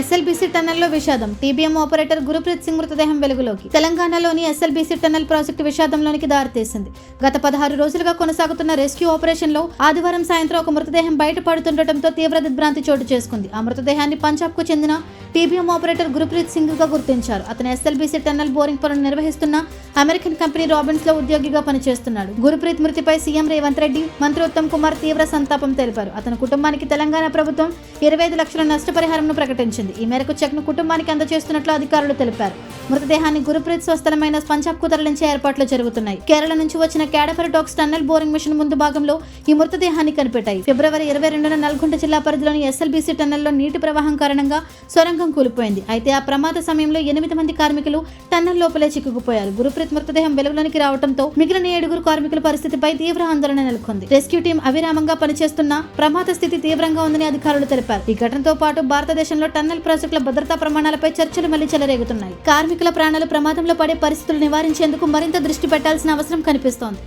SLBC టన్నెల్లో విషాదం. TBM operator Gurpreet Singh మృతదేహం వెలుగులోకి. తెలంగాణలోని ఎస్ఎల్బీసీ టన్నెల్ ప్రాజెక్టు విషాదంలోనికి దారితీసింది. గత పదహారు రోజులుగా కొనసాగుతున్న రెస్క్యూ ఆపరేషన్లో ఆదివారం సాయంత్రం ఒక మృతదేహం బయటపడుతుండటంతో తీవ్ర దిగ్భ్రాంతి చోటు చేసుకుంది. ఆ మృతదేహాన్ని పంజాబ్కు చెందిన టీబీఎం ఆపరేటర్ గురుప్రీత్ సింగ్గా గుర్తించారు. అతను ఎస్ఎల్బీసీ టన్నెల్ బోరింగ్ పనులు నిర్వహిస్తున్న అమెరికన్ కంపెనీ రాబిన్స్లో ఉద్యోగిగా పనిచేస్తున్నాడు. గురుప్రీత్ మృతిపై సీఎం రేవంత్ రెడ్డి మంత్రి ఉత్తమ్ కుమార్ తీవ్ర సంతాపం తెలిపారు. అతని కుటుంబానికి తెలంగాణ ప్రభుత్వం ఇరవై ఐదు లక్షల నష్టపరిహారంను ప్రకటించింది. ఈ మేరకు చెక్ను కుటుంబానికి అందజేస్తున్నట్లు అధికారులు తెలిపారు. మృతదేహాన్ని గురుప్రీత్ స్వస్థలమైన పంజాబ్కు తరలించే ఏర్పాట్లు జరుగుతున్నాయి. కేరళ నుంచి వచ్చిన cadaver dogs tunnel boring machine ముందు భాగంలో ఈ మృతదేహాన్ని కనిపెట్టాయి. ఫిబ్రవరి ఇరవై రెండున నల్గొండ జిల్లా పరిధిలోని ఎస్ఎల్బీసీ టన్నెల్లో నీటి ప్రవాహం కారణంగా సొరంగం కూలిపోయింది. అయితే ఆ ప్రమాద సమయంలో ఎనిమిది మంది కార్మికులు టన్నెల్ లోపలే చిక్కుకుపోయారు. గురుప్రీత్ మృతదేహం వెలుగులోనికి రావడంతో మిగిలిన ఏడుగురు కార్మికుల పరిస్థితిపై తీవ్ర ఆందోళన నెలకొంది. రెస్క్యూ టీం అవిరామంగా పనిచేస్తున్న ప్రమాద స్థితి తీవ్రంగా ఉందని అధికారులు తెలిపారు. ఈ ఘటనతో పాటు భారతదేశంలో టన్నెల్ ప్రాజెక్టుల భద్రతా ప్రమాణాలపై చర్చలు మళ్ళీ చెలరేగుతున్నాయి. కార్మికుల ప్రాణాలు ప్రమాదంలో పడే పరిస్థితులు నివారించేందుకు మరింత దృష్టి పెట్టాల్సిన అవసరం కనిపిస్తోంది.